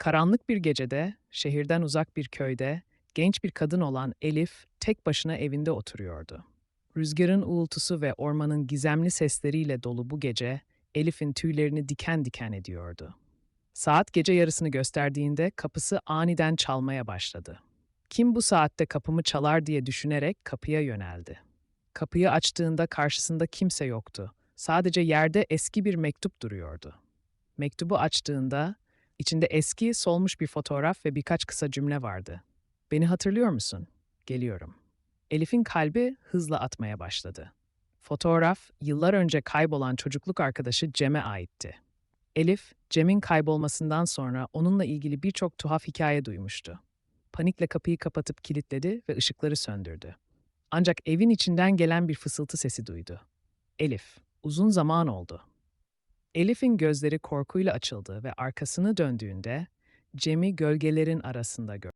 Karanlık bir gecede, şehirden uzak bir köyde, genç bir kadın olan Elif tek başına evinde oturuyordu. Rüzgarın uğultusu ve ormanın gizemli sesleriyle dolu bu gece, Elif'in tüylerini diken diken ediyordu. Saat gece yarısını gösterdiğinde kapısı aniden çalmaya başladı. Kim bu saatte kapımı çalar diye düşünerek kapıya yöneldi. Kapıyı açtığında karşısında kimse yoktu. Sadece yerde eski bir mektup duruyordu. Mektubu açtığında içinde eski, solmuş bir fotoğraf ve birkaç kısa cümle vardı. Beni hatırlıyor musun? Geliyorum. Elif'in kalbi hızla atmaya başladı. Fotoğraf, yıllar önce kaybolan çocukluk arkadaşı Cem'e aitti. Elif, Cem'in kaybolmasından sonra onunla ilgili birçok tuhaf hikaye duymuştu. Panikle kapıyı kapatıp kilitledi ve ışıkları söndürdü. Ancak evin içinden gelen bir fısıltı sesi duydu. Elif, uzun zaman oldu. Elif'in gözleri korkuyla açıldı ve arkasını döndüğünde Cem'i gölgelerin arasında gördü.